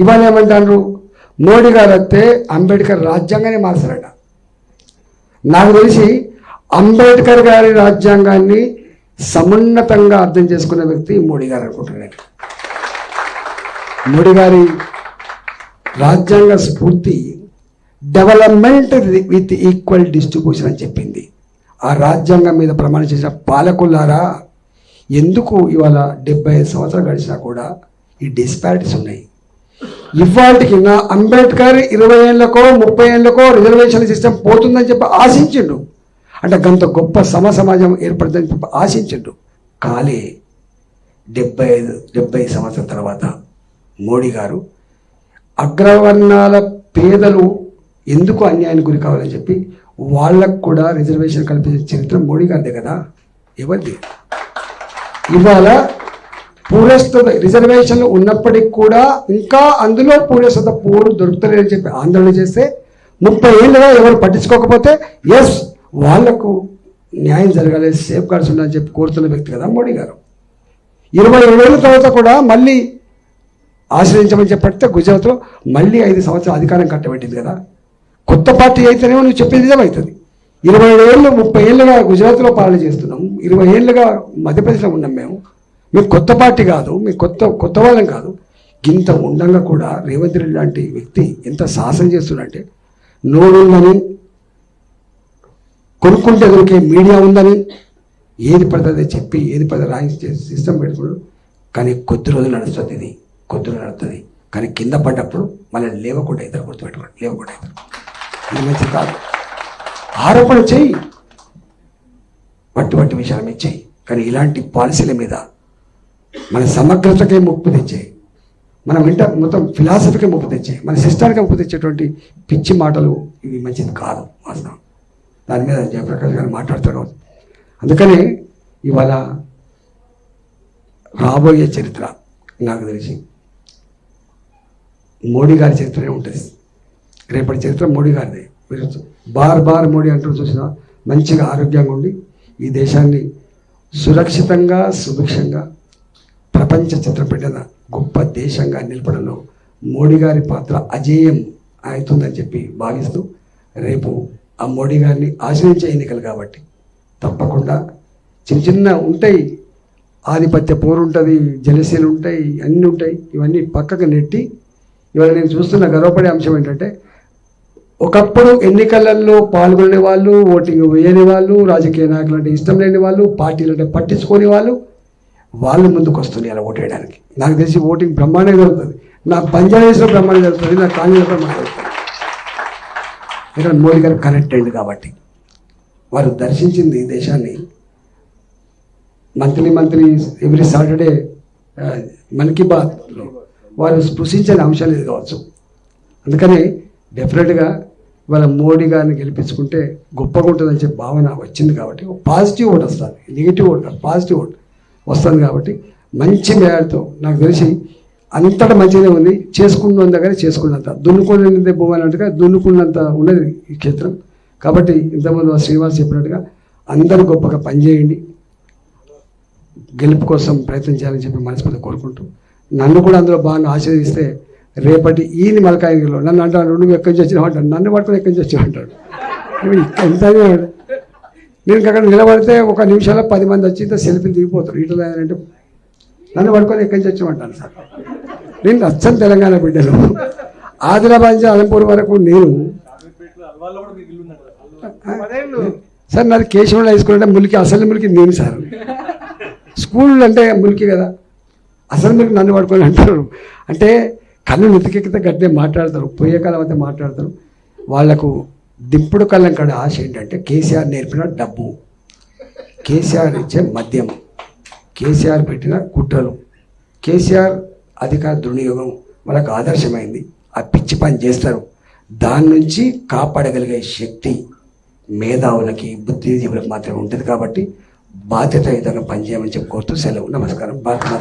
ఇవాళ ఏమంటారు? మోడీ గారు వస్తే అంబేద్కర్ రాజ్యాంగాన్ని మార్చారట. నాకు తెలిసి అంబేద్కర్ గారి రాజ్యాంగాన్ని సమున్నతంగా అర్థం చేసుకున్న వ్యక్తి మోడీ గారు అనుకుంటున్నాను మోడీ గారి రాజ్యాంగ స్ఫూర్తి డెవలప్మెంట్ విత్ ఈక్వల్ డిస్ట్రిబ్యూషన్ అని చెప్పింది. ఆ రాజ్యాంగం మీద ప్రమాణం చేసిన పాలకులారా ఎందుకు ఇవాళ డెబ్బై ఐదు సంవత్సరాలు గడిచినా కూడా ఈ డిస్పారిటీస్ ఉన్నాయి? ఇవాళకి నా అంబేద్కర్ ఇరవై ఏళ్ళకో ముప్పై ఏళ్ళకో రిజర్వేషన్ సిస్టమ్ పోతుందని చెప్పి ఆశించిండు. అంటే గంత గొప్ప సమ సమాజం ఏర్పడుతుందని చెప్పి ఆశించిండు. కాలే డెబ్బై ఐదు డెబ్బై సంవత్సరాల తర్వాత మోడీ గారు అగ్రవర్ణాల పేదలు ఎందుకు అన్యాయానికి గురి కావాలని చెప్పి వాళ్ళకు కూడా రిజర్వేషన్ కల్పించిన చరిత్ర మోడీ గారిదే కదా? ఎవరిది? ఇవాళ పూరస్థత రిజర్వేషన్లు ఉన్నప్పటికీ కూడా ఇంకా అందులో పూరస్థత పూర్వం దొరుకుతలేదని చెప్పి ఆందోళన చేస్తే ముప్పై ఏళ్ళుగా ఎవరు పట్టించుకోకపోతే ఎస్ వాళ్ళకు న్యాయం జరగాలి సేఫ్ గార్డ్స్ ఉండాలని చెప్పి కోరుతున్న వ్యక్తి కదా మోడీ గారు. ఇరవై ఏళ్ళ తర్వాత కూడా మళ్ళీ ఆశ్రయించమని చెప్పడితే గుజరాత్లో మళ్ళీ ఐదు సంవత్సరాలు అధికారం కట్టబెట్టింది కదా. కొత్త పార్టీ అయితేనేమో నువ్వు చెప్పేది నిజమవుతుంది ఇరవై ఏళ్ళు ముప్పై ఏళ్ళుగా గుజరాత్లో పాలన చేస్తున్నాం ఇరవై ఏళ్ళుగా మధ్యప్రదేశ్లో ఉన్నాం మేము. మీరు కొత్త పార్టీ కాదు మీ కొత్త కొత్త వాళ్ళం కాదు. ఇంత ఉండంగా కూడా రేవంత్ రెడ్డి లాంటి వ్యక్తి ఎంత సాహసం చేస్తున్నాడంటే నోరుందని కొనుక్కుంటే దొరికే మీడియా ఉందని ఏది పడుతుంది చెప్పి ఏది పడితే రాయి సిస్టమ్ పెట్టుకున్నాడు కానీ కొద్ది రోజులు నడుస్తుంది ఇది కొద్ది రోజులు నడుస్తుంది. కానీ కింద పడ్డప్పుడు మళ్ళీ లేవకుండా ఇద్దరు గుర్తుపెట్టుకోండి లేవకుండా ఇద్దరు. ఇది మంచి కాదు. ఆరోపణ చేయి వట్టి వట్టి విషయాల మీద చేయి కానీ ఇలాంటి పాలసీల మీద మన సమగ్రతకే ముప్పు తెచ్చాయి. మనం వింట మొత్తం ఫిలాసఫీకే ముప్పు తెచ్చాయి. మన సిస్టానికే ముప్పు తెచ్చేటువంటి పిచ్చి మాటలు ఇవి మంచిది కాదు వాస్తవం. దాని మీద జయప్రకాష్ గారు మాట్లాడతారు. అందుకని ఇవాళ రాబోయే చరిత్ర నాకు తెలిసి మోడీ గారి చరిత్రనే ఉంటుంది. రేపటి చరిత్ర మోడీ గారిదే. మీరు బార్ బార్ మోడీ అంటూ చూసిన మంచిగా ఆరోగ్యంగా ఉండి ఈ దేశాన్ని సురక్షితంగా సుభిక్షంగా ప్రపంచ చిత్రపటన గొప్ప దేశంగా నిలపడంలో మోడీ గారి పాత్ర అజేయం అవుతుందని చెప్పి భావిస్తూ రేపు ఆ మోడీ గారిని ఆశ్రయించే ఎన్నికలు కాబట్టి తప్పకుండా చిన్న చిన్న ఉంటాయి. ఆధిపత్య పోరు ఉంటుంది జలసీలు ఉంటాయి అన్నీ ఉంటాయి. ఇవన్నీ పక్కకు నెట్టి ఇవాళ నేను చూస్తున్న గర్వపడే అంశం ఏంటంటే ఒకప్పుడు ఎన్నికలలో పాల్గొనే వాళ్ళు ఓటింగ్ వేయని వాళ్ళు రాజకీయ నాయకులు అంటే ఇష్టం లేని వాళ్ళు పార్టీలు అంటే పట్టించుకోని వాళ్ళు వాళ్ళు ముందుకు వస్తుంది అలా ఓటు వేయడానికి. నాకు తెలిసి ఓటింగ్ బ్రహ్మాండంగా జరుగుతుంది. నా పంజాబీస్లో బ్రహ్మాండం జరుగుతుంది నా కాంగ్రెస్ బ్రహ్మాండంగా జరుగుతుంది ఇక్కడ మోడీ గారు కనెక్ట్ అయింది కాబట్టి. వారు దర్శించింది ఈ దేశాన్ని. Monthly monthly every Saturday Mann Ki బాత్లో వారు స్పృశించని అంశాలు ఇది కావచ్చు. అందుకని డెఫినెట్గా వాళ్ళ మోడీ గారిని గెలిపించుకుంటే గొప్పగా ఉంటుందని చెప్పి భావన వచ్చింది కాబట్టి పాజిటివ్ ఓట్ వస్తుంది. నెగిటివ్ ఓట్ కాదు పాజిటివ్ ఓట్. వస్తుంది కాబట్టి మంచి మేడతో నాకు తెలిసి అంతటా మంచిగానే ఉంది. చేసుకున్నంత కానీ చేసుకున్నంత. దున్నుకున్నంత భూమి అన్నట్టుగా దున్నుకున్నంత ఉన్నది ఈ క్షేత్రం. కాబట్టి ఇంతకుముందు శ్రీనివాస్ చెప్పినట్టుగా అందరూ గొప్పగా పనిచేయండి. గెలుపు కోసం ప్రయత్నం చేయాలని చెప్పి మనస్ఫూర్తి కోరుకుంటూ నన్ను కూడా అందులో బాగా ఆశీర్వదిస్తే రేపటి ఈయన మలకాయలో నన్ను అంటాడు నువ్వు ఎక్కడి నుంచి వచ్చినావు? అంటాడు. నన్ను పట్టుకుని ఎక్కడి నుంచి వచ్చినావు అంటాడు. ఇంత ఎంత నేను అక్కడ నిలబడితే ఒక నిమిషాల్లో పది మంది వచ్చి ఇంత సెల్ఫీలు దిగిపోతారు. ఇట్లా అంటే నన్ను పడుకొని ఎక్కడి నుంచి వచ్చామంటాను సార్? నేను అచ్చం తెలంగాణ బిడ్డలు ఆదిలాబాద్ నుంచి అలంపూర్ వరకు నేను సార్ నాది కేశవుడు హై స్కూల్ అంటే ములికి అసలు ములికి నేను సార్. స్కూల్ అంటే ములికి కదా. అసలు మీరు నన్ను పడుకొని అంటారు. అంటే కళ్ళు నితికెక్కితే గట్టే మాట్లాడతారు పోయే కాలం అయితే మాట్లాడతారు. వాళ్ళకు దిప్పుడు కళ్ళం కాడ ఆశ ఏంటంటే కేసీఆర్ నేర్పిన డబ్బు. కేసీఆర్ ఇచ్చే మద్యం. కేసీఆర్ పెట్టిన కుట్రలు. కేసీఆర్ అధికార దుర్వినియోగం వాళ్ళకు ఆదర్శమైంది. ఆ పిచ్చి పని చేస్తారు. దాని నుంచి కాపాడగలిగే శక్తి మేధావులకి బుద్ధిజీవులకు మాత్రమే ఉంటుంది కాబట్టి బాధ్యతాయుతంగా పనిచేయమని చెప్పుకోవచ్చు సెలవు. నమస్కారం. భారత మాత